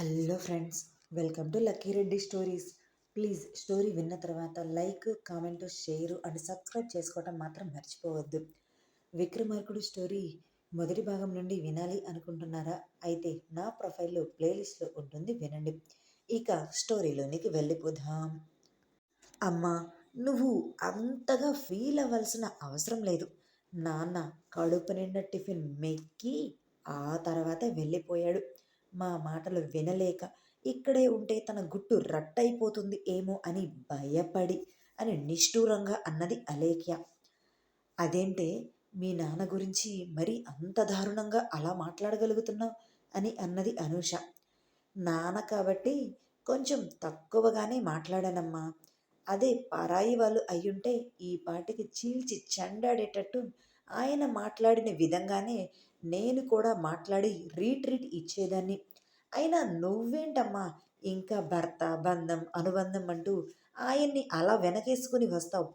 Hello friends welcome to Lucky Reddy stories. Please story విన్న తర్వాత like comment share and subscribe చేసుకోవటం మాత్రం మర్చిపోవద్దు. విక్రమార్కుడు స్టోరీ మొదటి భాగం నుండి వినాలి అనుకుంటున్నారా? అయితే నా ప్రొఫైల్లో ప్లేలిస్ట్లో ఉంటుంది వినండి. ఇక స్టోరీలోనికి వెళ్ళిపోదాం. అమ్మా నువ్వు అంతగా ఫీల్ అవ్వాల్సిన అవసరం లేదు. నాన్న కడుపు నిండా టిఫిన్ మెక్కి ఆ తర్వాత వెళ్ళిపోయాడు. మా మాటలు వినలేక ఇక్కడే ఉంటే తన గుట్టు రట్టయిపోతుంది ఏమో అని భయపడి అని నిష్ఠూరంగా అన్నది అలేఖ్య. అదేంటే మీ నాన్న గురించి మరి అంత దారుణంగా అలా మాట్లాడగలుగుతున్నావు? అని అన్నది అనూష. నాన్న కాబట్టి కొంచెం తక్కువగానే మాట్లాడానమ్మా. అదే పరాయి వాళ్ళు అయ్యుంటే ఈ పాటికి చీల్చి చెండాడేటట్టు ఆయన మాట్లాడిన విధంగానే నేను కూడా మాట్లాడి రీట్రీట్ ఇచ్చేదాన్ని. అయినా నువ్వేంటమ్మా ఇంకా భర్త బంధం అనుబంధం అంటూ ఆయన్ని అలా వెనకేసుకుని వస్తావు.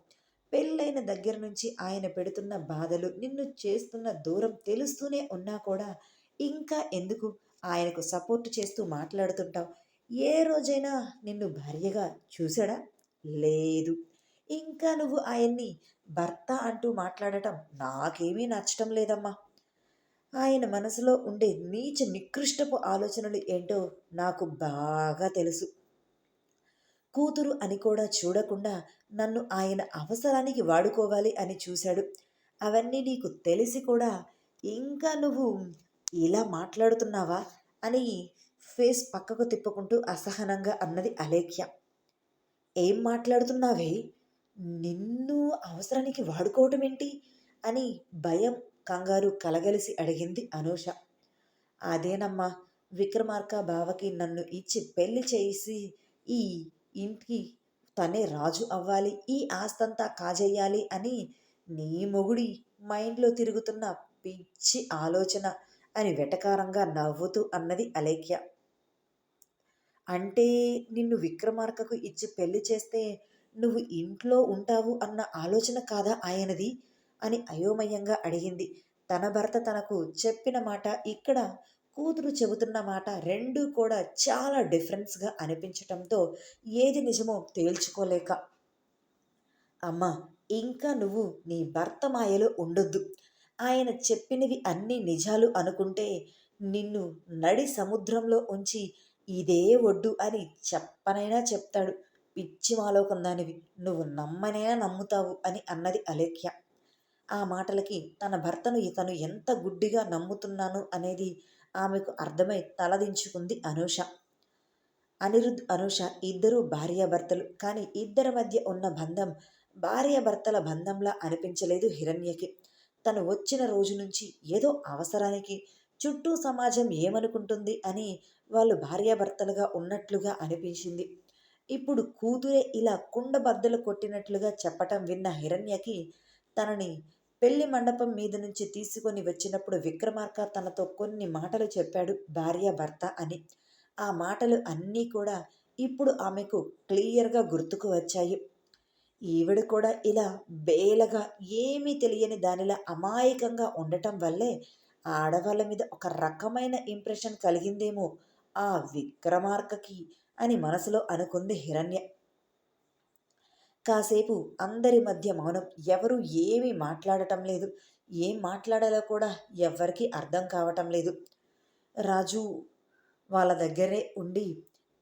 పెళ్ళైన దగ్గర నుంచి ఆయన పెడుతున్న బాధలు నిన్ను చేస్తున్న దూరం తెలుస్తూనే ఉన్నా కూడా ఇంకా ఎందుకు ఆయనకు సపోర్ట్ చేస్తూ మాట్లాడుతుంటావు? ఏ రోజైనా నిన్ను భార్యగా చూశాడా? లేదు. ఇంకా నువ్వు ఆయన్ని భర్త అంటూ మాట్లాడటం నాకేమీ నచ్చటం లేదమ్మా. ఆయన మనసులో ఉండే నీచ నికృష్టపు ఆలోచనలు ఏంటో నాకు బాగా తెలుసు. కూతురు అని కూడా చూడకుండా నన్ను ఆయన అవసరానికి వాడుకోవాలి అని చూశాడు. అవన్నీ నీకు తెలిసి కూడా ఇంకా నువ్వు ఇలా మాట్లాడుతున్నావా అని ఫేస్ పక్కకు తిప్పుకుంటూ అసహనంగా అన్నది అలేఖ్య. ఏం మాట్లాడుతున్నావే? నిన్ను అవసరానికి వాడుకోవటం ఏంటి అని భయం కంగారు కలగలిసి అడిగింది అనూష. అదేనమ్మా విక్రమార్క బావకి నన్ను ఇచ్చి పెళ్ళి చేసి ఈ ఇంటికి తనే రాజు అవ్వాలి ఈ ఆస్తంతా కాజేయాలి అని నీ మొగుడి మైండ్లో తిరుగుతున్న పిచ్చి ఆలోచన అని వెటకారంగా నవ్వుతూ అన్నది అలేఖ్య. అంటే నిన్ను విక్రమార్కకు ఇచ్చి పెళ్ళి చేస్తే నువ్వు ఇంట్లో ఉంటావు అన్న ఆలోచన కాదా ఆయనది? అని అయోమయంగా అడిగింది. తన భర్త తనకు చెప్పిన మాట ఇక్కడ కూతురు చెబుతున్న మాట రెండూ కూడా చాలా డిఫరెన్స్గా అనిపించటంతో ఏది నిజమో తేల్చుకోలేక అమ్మా ఇంకా నువ్వు నీ భర్త మాయలో ఉండొద్దు. ఆయన చెప్పినవి అన్ని నిజాలు అనుకుంటే నిన్ను నడి సముద్రంలో ఉంచి ఇదే ఒడ్డు అని చెప్పనైనా చెప్తాడు. పిచ్చి మాలోకుందానివి. నువ్వు నమ్మనైనా నమ్ముతావు అని అన్నది అలేఖ్య. ఆ మాటలకి తన భర్తను ఇతను ఎంత గుడ్డిగా నమ్ముతున్నాను అనేది ఆమెకు అర్థమై తలదించుకుంది అనూష. అనిరుద్ అనూష ఇద్దరూ భార్యాభర్తలు. కానీ ఇద్దరి మధ్య ఉన్న బంధం భార్యాభర్తల బంధంలా అనిపించలేదు హిరణ్యకి. తను వచ్చిన రోజు నుంచి ఏదో అవసరానికి చుట్టూ సమాజం ఏమనుకుంటుంది అని వాళ్ళు భార్యాభర్తలుగా ఉన్నట్లుగా అనిపించింది. ఇప్పుడు కూతురే ఇలా కుండబద్దలు కొట్టినట్లుగా చెప్పటం విన్న హిరణ్యకి తనని పెళ్ళి మండపం మీద నుంచి తీసుకొని వచ్చినప్పుడు విక్రమార్క తనతో కొన్ని మాటలు చెప్పాడు భార్య భర్త అని. ఆ మాటలు అన్నీ కూడా ఇప్పుడు ఆమెకు క్లియర్గా గుర్తుకు వచ్చాయి. ఈవిడ కూడా ఇలా బేలగా ఏమీ తెలియని దానిలా అమాయకంగా ఉండటం వల్లే ఆడవాళ్ళ మీద ఒక రకమైన ఇంప్రెషన్ కలిగిందేమో ఆ విక్రమార్కకి అని మనసులో అనుకుంది హిరణ్య. కాసేపు అందరి మధ్య మౌనం. ఎవరు ఏమీ మాట్లాడటం లేదు. ఏం మాట్లాడాలో కూడా ఎవ్వరికీ అర్థం కావటం లేదు. రాజు వాళ్ళ దగ్గరే ఉండి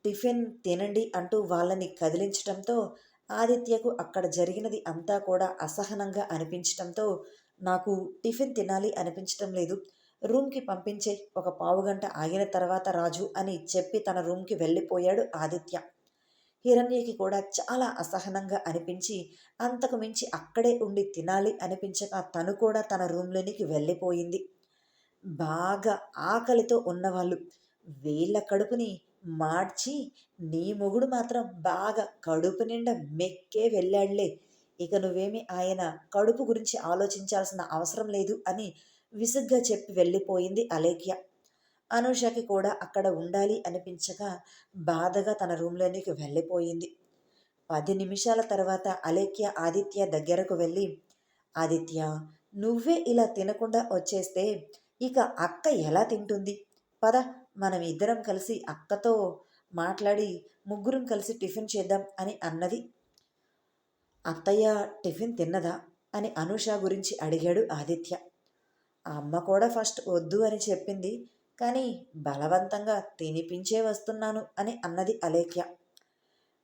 టిఫిన్ తినండి అంటూ వాళ్ళని కదిలించటంతో ఆదిత్యకు అక్కడ జరిగినది అంతా కూడా అసహనంగా అనిపించటంతో నాకు టిఫిన్ తినాలి అనిపించటం లేదు. రూమ్కి పంపించే ఒక పావుగంట ఆగిన తర్వాత రాజు అని చెప్పి తన రూమ్కి వెళ్ళిపోయాడు ఆదిత్య. హిరణ్యకి కూడా చాలా అసహనంగా అనిపించి అంతకు మించి అక్కడే ఉండి తినాలి అనిపించక తను కూడా తన రూమ్లోనికి వెళ్ళిపోయింది. బాగా ఆకలితో ఉన్నవాళ్ళు వీళ్ళ కడుపుని మార్చి నీ మొగుడు మాత్రం బాగా కడుపు నిండా మెక్కే వెళ్ళాడులే ఇక నువ్వేమి ఆయన కడుపు గురించి ఆలోచించాల్సిన అవసరం లేదు అని విసుగ్గా చెప్పి వెళ్ళిపోయింది అలేఖ్య. అనుషకి కూడా అక్కడ ఉండాలి అనిపించగా బాధగా తన రూమ్లోనికి వెళ్ళిపోయింది. పది నిమిషాల తర్వాత అలేఖ్య ఆదిత్య దగ్గరకు వెళ్ళి ఆదిత్య నువ్వే ఇలా తినకుండా వచ్చేస్తే ఇక అక్క ఎలా తింటుంది? పద మనం ఇద్దరం కలిసి అక్కతో మాట్లాడి ముగ్గురం కలిసి టిఫిన్ చేద్దాం అని అన్నది. అత్తయ్య టిఫిన్ తిన్నదా? అని అనూష గురించి అడిగాడు ఆదిత్య. ఆ అమ్మ కూడా ఫస్ట్ వద్దు అని చెప్పింది. కానీ బలవంతంగా తినిపించే వస్తున్నాను అని అన్నది అలేఖ్య.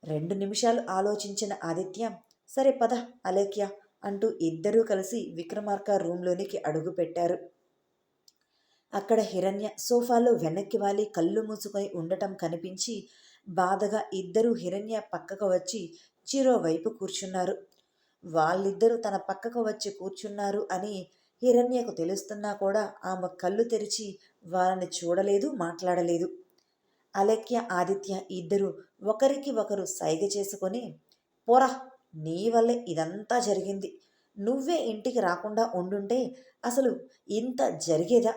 రెండు నిమిషాలు ఆలోచించిన ఆదిత్య సరే పద అలేఖ్య అంటూ ఇద్దరూ కలిసి విక్రమార్క రూంలోనికి అడుగుపెట్టారు. అక్కడ హిరణ్య సోఫాలో వెనక్కి వాలి కళ్ళు మూసుకొని ఉండటం కనిపించి బాధగా ఇద్దరూ హిరణ్య పక్కకు వచ్చి చిరో వైపు కూర్చున్నారు. వాళ్ళిద్దరూ తన పక్కకు వచ్చి కూర్చున్నారు అని హిరణ్యకు తెలుస్తున్నా కూడా ఆమె కళ్ళు తెరిచి వాళ్ళని చూడలేదు మాట్లాడలేదు. అలెక్య ఆదిత్య ఇద్దరు ఒకరికి ఒకరు సైగ చేసుకొని పోరా నీ వల్లే ఇదంతా జరిగింది. నువ్వే ఇంటికి రాకుండా ఉండుంటే అసలు ఇంత జరిగేదా?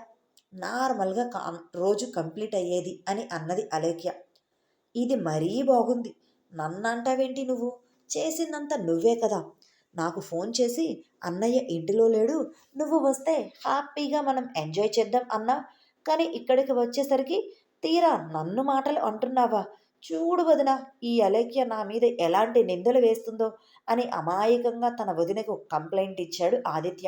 నార్మల్గా కా రోజు కంప్లీట్ అయ్యేది అని అన్నది అలేఖ్య ఇది మరీ బాగుంది. నన్నంటావేంటి నువ్వు? చేసిందంతా నువ్వే కదా. నాకు ఫోన్ చేసి అన్నయ్య ఇంటిలో లేడు నువ్వు వస్తే హ్యాపీగా మనం ఎంజాయ్ చేద్దాం అన్నా. కానీ ఇక్కడికి వచ్చేసరికి తీరా నన్ను మాటలు అంటున్నావా? చూడు వదిన ఈ అలేఖ్య నా మీద ఎలాంటి నిందలు వేస్తుందో అని అమాయకంగా తన వదినకు కంప్లైంట్ ఇచ్చాడు ఆదిత్య.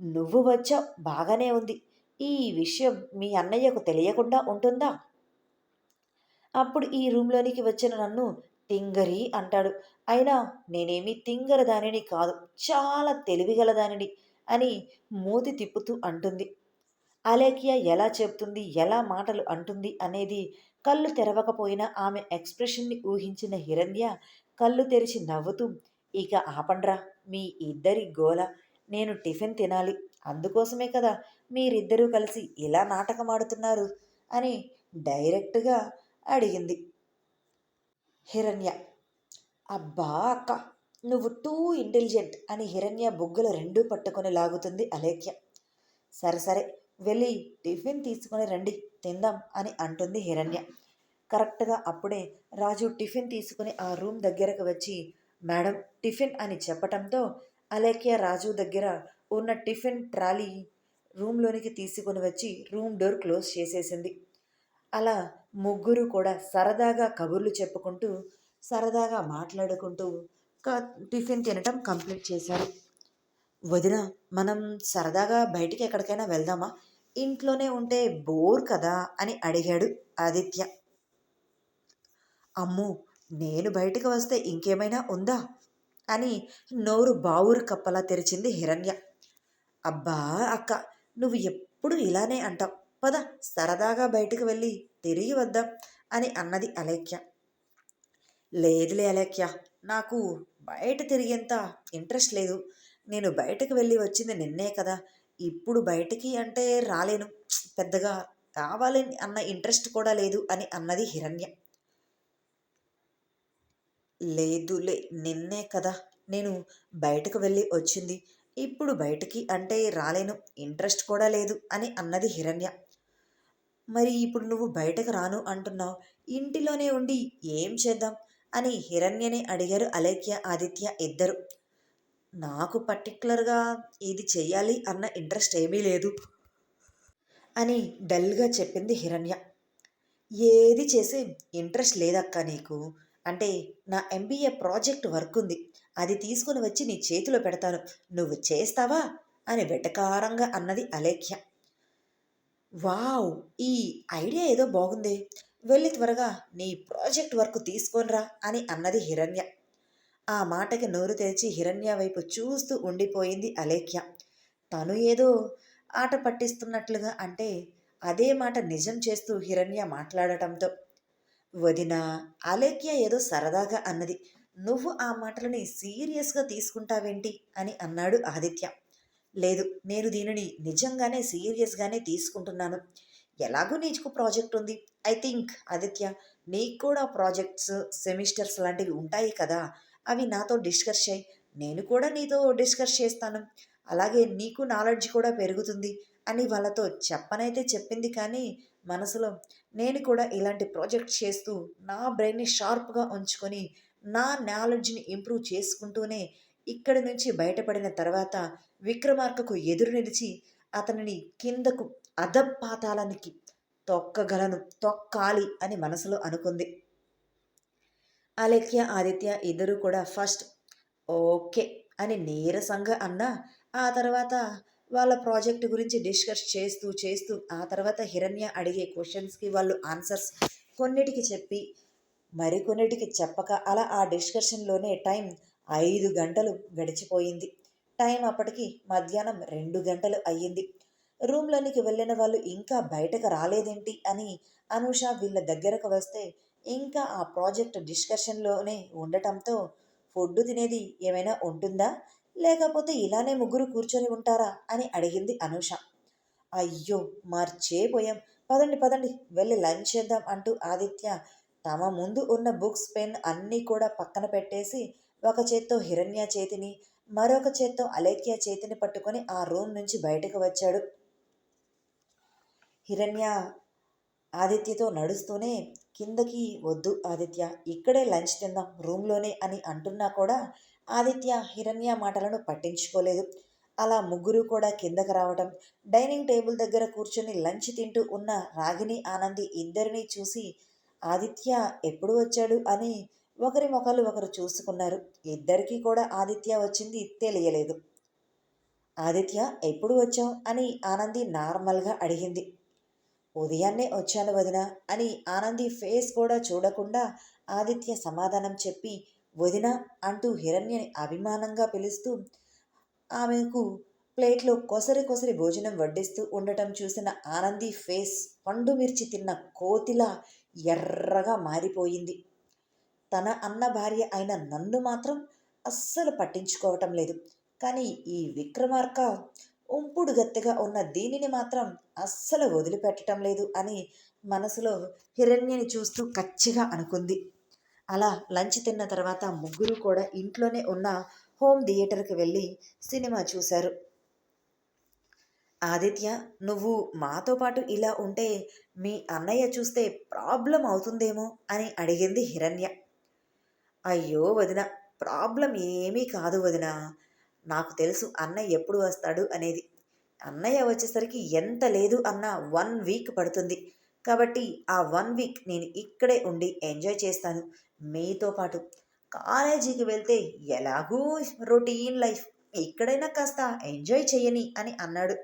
నువ్వు వచ్చా బాగానే ఉంది. ఈ విషయం మీ అన్నయ్యకు తెలియకుండా ఉంటుందా? అప్పుడు ఈ రూమ్లోనికి వచ్చిన నన్ను తింగరి అంటాడు. అయినా నేనేమి తింగర దానిని కాదు చాలా తెలివిగల దానిని అని మూతి తిప్పుతూ అంటుంది. అలేఖ్య ఎలా చెప్తుంది ఎలా మాటలు అంటుంది అనేది కళ్ళు తెరవకపోయినా ఆమె ఎక్స్ప్రెషన్ని ఊహించిన హిరణ్య కళ్ళు తెరిచి నవ్వుతూ ఇక ఆపండ్రా మీ ఇద్దరి గోల. నేను టిఫిన్ తినాలి. అందుకోసమే కదా మీరిద్దరూ కలిసి ఇలా నాటకమాడుతున్నారు అని డైరెక్ట్గా అడిగింది. హిరణ్య. అబ్బా అక్క నువ్వు టూ ఇంటెలిజెంట్ అని హిరణ్య బుగ్గలు రెండూ పట్టుకొని లాగుతుంది అలేఖ్య. సరే సరే వెళ్ళి టిఫిన్ తీసుకొని రండి తిందాం అని అంటుంది హిరణ్య. కరెక్ట్గా అప్పుడే రాజు టిఫిన్ తీసుకుని ఆ రూమ్ దగ్గరకు వచ్చి మేడం టిఫిన్ అని చెప్పటంతో అలేఖ్య రాజు దగ్గర ఉన్న టిఫిన్ ట్రాలీ రూమ్లోనికి తీసుకొని వచ్చి రూమ్ డోర్ క్లోజ్ చేసేసింది. అలా ముగ్గురు కూడా సరదాగా కబుర్లు చెప్పుకుంటూ సరదాగా మాట్లాడుకుంటూ టిఫిన్ తినటం కంప్లీట్ చేశారు. వదిన మనం సరదాగా బయటికి ఎక్కడికైనా వెళ్దామా? ఇంట్లోనే ఉంటే బోర్ కదా? అని అడిగాడు ఆదిత్య. అమ్ము నేను బయటకు వస్తే ఇంకేమైనా ఉందా? అని నోరు బావురు కప్పలా తెరిచింది హిరణ్య. అబ్బా అక్క నువ్వు ఎప్పుడు ఇలానే అంటావు. పద సరదాగా బయటకు వెళ్ళి తిరిగి వద్దాం అని అన్నది అలేఖ్య. లేదులే అలేఖ్య నాకు బయట తిరిగేంత ఇంట్రెస్ట్ లేదు. నేను బయటకు వెళ్ళి వచ్చింది నిన్నే కదా. ఇప్పుడు బయటికి అంటే రాలేను. పెద్దగా కావాలని అన్న ఇంట్రెస్ట్ కూడా లేదు అని అన్నది హిరణ్య. లేదులే నిన్నే కదా నేను బయటకు వెళ్ళి వచ్చింది. ఇప్పుడు బయటికి అంటే రాలేను. ఇంట్రెస్ట్ కూడా లేదు అని అన్నది హిరణ్య. మరి ఇప్పుడు నువ్వు బయటకు రాను అంటున్నావు. ఇంటిలోనే ఉండి ఏం చేద్దాం? అని హిరణ్యని అడిగారు అలేఖ్య ఆదిత్య ఇద్దరు. నాకు పర్టికులర్గా ఇది చెయ్యాలి అన్న ఇంట్రెస్ట్ ఏమీ లేదు అని డల్గా చెప్పింది హిరణ్య. ఏది చేసి ఇంట్రెస్ట్ లేదక్క నీకు? అంటే నా ఎంబీఏ ప్రాజెక్ట్ వర్క్ ఉంది అది తీసుకుని వచ్చి నీ చేతిలో పెడతాను. నువ్వు చేస్తావా? అని వెటకారంగా అన్నది అలేఖ్య. వావ్ ఈ ఐడియా ఏదో బాగుంది. వెళ్ళి త్వరగా నీ ప్రాజెక్ట్ వర్క్ తీసుకొనిరా అని అన్నది హిరణ్య. ఆ మాటకి నోరు తెరిచి హిరణ్య వైపు చూస్తూ ఉండిపోయింది అలేఖ్య. తను ఏదో ఆట పట్టిస్తున్నట్లుగా అంటే అదే మాట నిజం చేస్తూ హిరణ్య మాట్లాడటంతో. వదిన అలేఖ్య ఏదో సరదాగా అన్నది. నువ్వు ఆ మాటలని సీరియస్గా తీసుకుంటావేంటి? అని అన్నాడు ఆదిత్య. లేదు నేను దీనిని నిజంగానే సీరియస్గానే తీసుకుంటున్నాను. ఎలాగో నీకు ప్రాజెక్ట్ ఉంది. ఐ థింక్ ఆదిత్య నీకు కూడా ప్రాజెక్ట్స్ సెమిస్టర్స్ లాంటివి ఉంటాయి కదా. అవి నాతో డిస్కస్ చేయి. నేను కూడా నీతో డిస్కస్ చేస్తాను. అలాగే నీకు నాలెడ్జ్ కూడా పెరుగుతుంది అని వాళ్ళతో చెప్పనైతే చెప్పింది కానీ మనసులో నేను కూడా ఇలాంటి ప్రాజెక్ట్ చేస్తూ నా బ్రెయిన్ని షార్ప్గా ఉంచుకొని నా నాలెడ్జ్ని ఇంప్రూవ్ చేసుకుంటూనే ఇక్కడి నుంచి బయటపడిన తర్వాత విక్రమార్కకు ఎదురు నిలిచి అతనిని కిందకు అధపాతాలానికి తొక్కగలను తొక్కాలి అని మనసులో అనుకుంది. అలేఖ్య ఆదిత్య ఇద్దరు కూడా ఫస్ట్ ఓకే అని నీరసంగా అన్న ఆ తర్వాత వాళ్ళ ప్రాజెక్ట్ గురించి డిస్కస్ చేస్తూ చేస్తూ ఆ తర్వాత హిరణ్య అడిగే క్వశ్చన్స్కి వాళ్ళు ఆన్సర్స్ కొన్నిటికి చెప్పి మరికొన్నిటికి చెప్పక అలా ఆ డిస్కషన్లోనే టైం ఐదు గంటలు గడిచిపోయింది. టైం అప్పటికి మధ్యాహ్నం రెండు గంటలు అయ్యింది. రూమ్లోనికి వెళ్ళిన వాళ్ళు ఇంకా బయటకు రాలేదేంటి అని అనూష వీళ్ళ దగ్గరకు వస్తే ఇంకా ఆ ప్రాజెక్ట్ డిస్కషన్లోనే ఉండటంతో ఫుడ్ తినేది ఏమైనా ఉంటుందా? లేకపోతే ఇలానే ముగ్గురు కూర్చొని ఉంటారా? అని అడిగింది అనూష. అయ్యో మర్చేపోయాం. పదండి పదండి వెళ్ళి లంచ్ చేద్దాం అంటూ ఆదిత్య తమ ముందు ఉన్న బుక్స్ పెన్ అన్నీ కూడా పక్కన పెట్టేసి ఒక చేత్తో హిరణ్య చేతిని మరొక చేత్తో అలేఖ్య చేతిని పట్టుకొని ఆ రూమ్ నుంచి బయటకు వచ్చాడు. హిరణ్య ఆదిత్యతో నడుస్తూనే కిందకి వద్దు ఆదిత్య ఇక్కడే లంచ్ తిందాం రూమ్లోనే అని అంటున్నా కూడా ఆదిత్య హిరణ్య మాటలను పట్టించుకోలేదు. అలా ముగ్గురు కూడా కిందకు రావటం డైనింగ్ టేబుల్ దగ్గర కూర్చొని లంచ్ తింటూ ఉన్న రాగిని ఆనంది ఇద్దరిని చూసి ఆదిత్య ఎప్పుడు వచ్చాడు? అని ఒకరి ముఖాలు ఒకరు చూసుకున్నారు. ఇద్దరికీ కూడా ఆదిత్య వచ్చింది తెలియలేదు. ఆదిత్య ఎప్పుడు వచ్చావు? అని ఆనంది నార్మల్గా అడిగింది. ఉదయాన్నే వచ్చాను వదిన అని ఆనంది ఫేస్ కూడా చూడకుండా ఆదిత్య సమాధానం చెప్పి వదిన అంటూ హిరణ్యని అభిమానంగా పిలుస్తూ ఆమెకు ప్లేట్లో కొసరి కొసరి భోజనం వడ్డిస్తూ ఉండటం చూసిన ఆనంది ఫేస్ పండు మిర్చి తిన్న కోతిలా ఎర్రగా మారిపోయింది. తన అన్న భార్య అయిన నన్ను మాత్రం అస్సలు పట్టించుకోవటం లేదు. కానీ ఈ విక్రమార్క ఉంపుడు గత్తెగా ఉన్న దీనిని మాత్రం అస్సలు వదిలిపెట్టడం లేదు అని మనసులో హిరణ్యని చూస్తూ కచ్చిగా అనుకుంది. అలా లంచ్ తిన్న తర్వాత ముగ్గురు కూడా ఇంట్లోనే ఉన్న హోమ్ థియేటర్కి వెళ్ళి సినిమా చూశారు. ఆదిత్య నువ్వు మాతో పాటు ఇలా ఉంటే మీ అన్నయ్య చూస్తే ప్రాబ్లం అవుతుందేమో అని అడిగింది హిరణ్య. అయ్యో వదిన ప్రాబ్లం ఏమీ కాదు వదిన. నాకు తెలుసు అన్నయ్య ఎప్పుడు వస్తాడు అనేది. అన్నయ్య వచ్చేసరికి ఎంత లేదు అన్న వన్ వీక్ పడుతుంది. కాబట్టి ఆ వన్ వీక్ నేను ఇక్కడే ఉండి ఎంజాయ్ చేస్తాను మీతో పాటు. కాలేజీకి వెళ్తే ఎలాగూ రొటీన్ లైఫ్. ఇక్కడైనా కాస్త ఎంజాయ్ చేయని అని అన్నాడు.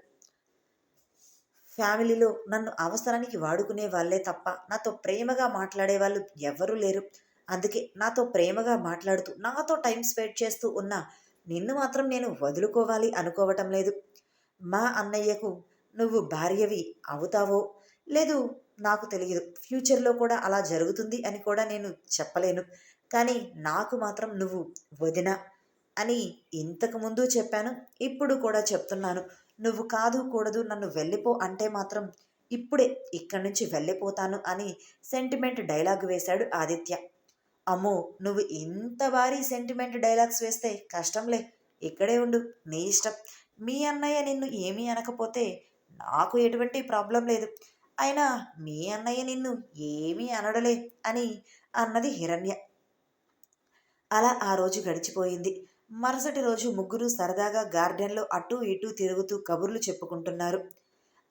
ఫ్యామిలీలో నన్ను అవసరానికి వాడుకునే వాళ్ళే తప్ప నాతో ప్రేమగా మాట్లాడే వాళ్ళు ఎవరూ లేరు. అందుకే నాతో ప్రేమగా మాట్లాడుతూ నాతో టైం స్పెండ్ చేస్తూ ఉన్న నిన్ను మాత్రం నేను వదులుకోవాలి అనుకోవటం లేదు. మా అన్నయ్యకు నువ్వు భార్యవి అవుతావో లేదు నాకు తెలియదు. ఫ్యూచర్లో కూడా అలా జరుగుతుంది అని కూడా నేను చెప్పలేను. కానీ నాకు మాత్రం నువ్వు వదిన అని ఇంతకుముందు చెప్పాను ఇప్పుడు కూడా చెప్తున్నాను. నువ్వు కాదు కూడదు నన్ను వెళ్ళిపో అంటే మాత్రం ఇప్పుడే ఇక్కడి నుంచి వెళ్ళిపోతాను అని సెంటిమెంట్ డైలాగ్ వేశాడు ఆదిత్య. అమ్మో నువ్వు ఇంత భారీ సెంటిమెంట్ డైలాగ్స్ వేస్తే కష్టంలే. ఇక్కడే ఉండు నీ ఇష్టం. మీ అన్నయ్య నిన్ను ఏమీ అనకపోతే నాకు ఎటువంటి ప్రాబ్లం లేదు. అయినా మీ అన్నయ్య నిన్ను ఏమీ అనడలే అని అన్నది హిరణ్య. అలా ఆ రోజు గడిచిపోయింది. మరుసటి రోజు ముగ్గురు సరదాగా గార్డెన్లో అటూ ఇటూ తిరుగుతూ కబుర్లు చెప్పుకుంటున్నారు.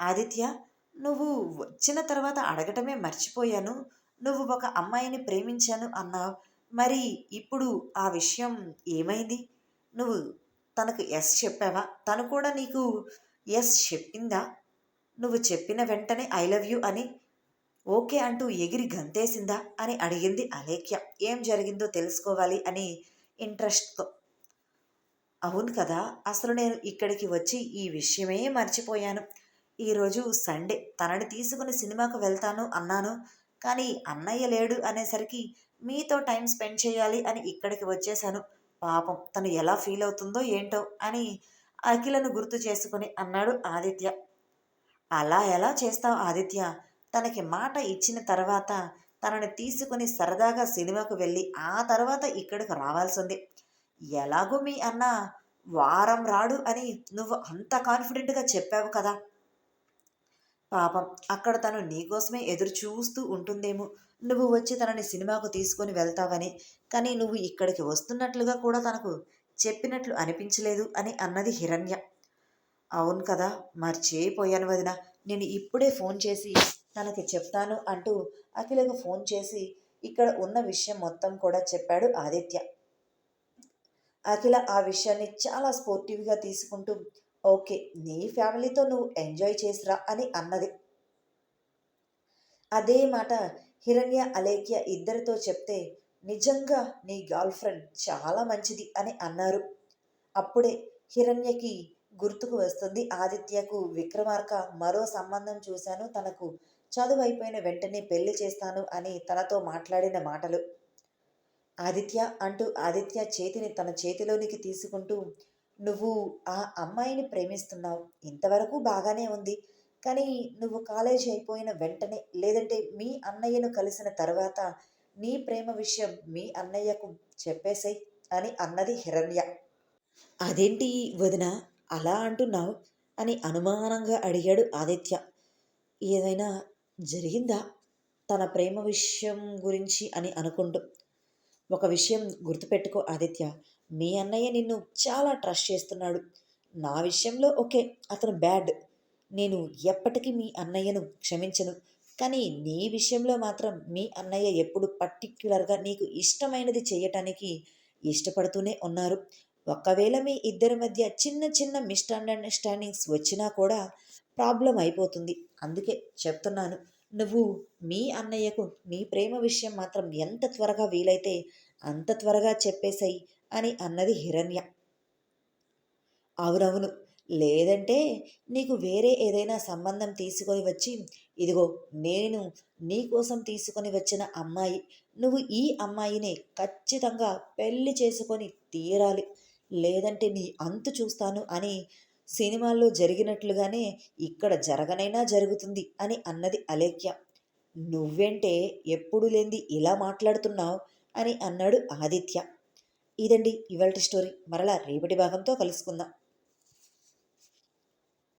ఆదిత్య నువ్వు వచ్చిన తర్వాత అడగటమే మర్చిపోయాను. నువ్వు ఒక అమ్మాయిని ప్రేమించాను అన్నావు. మరి ఇప్పుడు ఆ విషయం ఏమైంది? నువ్వు తనకు ఎస్ చెప్పావా? తను కూడా నీకు ఎస్ చెప్పిందా? నువ్వు చెప్పిన వెంటనే ఐ లవ్ యూ అని ఓకే అంటూ ఎగిరి గంతేసిందా అని అడిగింది అలేఖ్య. ఏం జరిగిందో తెలుసుకోవాలి అని ఇంట్రెస్ట్తో. అవును కదా అసలు నేను ఇక్కడికి వచ్చి ఈ విషయమే మర్చిపోయాను. ఈరోజు సండే తనని తీసుకుని సినిమాకు వెళ్తాను అన్నాను. కానీ అన్నయ్య లేడు అనేసరికి మీతో టైం స్పెండ్ చేయాలి అని ఇక్కడికి వచ్చేశాను. పాపం తను ఎలా ఫీల్ అవుతుందో ఏంటో అని అఖిలను గుర్తు చేసుకుని అన్నాడు ఆదిత్య. అలా ఎలా చేస్తావు ఆదిత్య? తనకి మాట ఇచ్చిన తర్వాత తనని తీసుకుని సరదాగా సినిమాకు వెళ్ళి ఆ తర్వాత ఇక్కడికి రావాల్సింది. ఎలాగో మీ అన్న వారం రాడు అని నువ్వు అంత కాన్ఫిడెంట్గా చెప్పావు కదా. పాపం అక్కడ తను నీకోసమే ఎదురు చూస్తూ ఉంటుందేమో. నువ్వు వచ్చి తనని సినిమాకు తీసుకొని వెళ్తావని కానీ నువ్వు ఇక్కడికి వస్తున్నట్లుగా కూడా తనకు చెప్పినట్లు అనిపించలేదు అని అన్నది హిరణ్య. అవును కదా మర్చిపోయాను వదిన. నేను ఇప్పుడే ఫోన్ చేసి తనకి చెప్తాను అంటూ అఖిలకు ఫోన్ చేసి ఇక్కడ ఉన్న విషయం మొత్తం కూడా చెప్పాడు ఆదిత్య. అఖిల ఆ విషయాన్ని చాలా స్పోర్టివ్గా తీసుకుంటూ ఓకే నీ ఫ్యామిలీతో నువ్వు ఎంజాయ్ చేసిరా అని అన్నది. అదే మాట హిరణ్య అలేఖ్య ఇద్దరితో చెప్తే నిజంగా నీ గర్ల్ ఫ్రెండ్ చాలా మంచిది అని అన్నారు. అప్పుడే హిరణ్యకి గుర్తుకు వస్తుంది ఆదిత్యకు విక్రమార్క మరో సంబంధం చూశాను. తనకు చదువు అయిపోయిన వెంటనే పెళ్ళి చేస్తాను అని తనతో మాట్లాడిన మాటలు. ఆదిత్య అంటూ ఆదిత్య చేతిని తన చేతిలోనికి తీసుకుంటూ నువ్వు ఆ అమ్మాయిని ప్రేమిస్తున్నావు. ఇంతవరకు బాగానే ఉంది. కానీ నువ్వు కాలేజీ అయిపోయిన వెంటనే లేదంటే మీ అన్నయ్యను కలిసిన తర్వాత నీ ప్రేమ విషయం మీ అన్నయ్యకు చెప్పేసేయ్ అని అన్నది హిరణ్య. అదేంటి వదిన అలా అంటున్నావు? అని అనుమానంగా అడిగాడు ఆదిత్య. ఏదైనా జరిగిందా తన ప్రేమ విషయం గురించి? అని అనుకుంటూ. ఒక విషయం గుర్తుపెట్టుకో ఆదిత్య. మీ అన్నయ్య నిన్ను చాలా ట్రస్ట్ చేస్తున్నాడు. నా విషయంలో ఓకే అతను బ్యాడ్. నేను ఎప్పటికీ మీ అన్నయ్యను క్షమించను. కానీ నీ విషయంలో మాత్రం మీ అన్నయ్య ఎప్పుడు పర్టిక్యులర్గా నీకు ఇష్టమైనది చేయటానికి ఇష్టపడుతూనే ఉన్నారు. ఒకవేళ మీ ఇద్దరి మధ్య చిన్న చిన్న మిస్అండర్స్టాండింగ్స్ వచ్చినా కూడా ప్రాబ్లం అయిపోతుంది. అందుకే చెప్తున్నాను నువ్వు మీ అన్నయ్యకు నీ ప్రేమ విషయం మాత్రం ఎంత త్వరగా వీలైతే అంత త్వరగా చెప్పేశాయి. అని అన్నది హిరణ్య. అవునవును లేదంటే నీకు వేరే ఏదైనా సంబంధం తీసుకొని వచ్చి ఇదిగో నేను నీకోసం తీసుకొని వచ్చిన అమ్మాయి నువ్వు ఈ అమ్మాయిని ఖచ్చితంగా పెళ్ళి చేసుకొని తీరాలి. లేదంటే నీ అంతు చూస్తాను అని సినిమాల్లో జరిగినట్లుగానే ఇక్కడ జరగనైనా జరుగుతుంది అని అన్నది అలేఖ్య. నువ్వేంటే ఎప్పుడు లేంది ఇలా మాట్లాడుతున్నావు అని అన్నాడు ఆదిత్య. ఇదండి ఇవాళ స్టోరీ. మరలా రేపటి భాగంతో కలుసుకుందాం.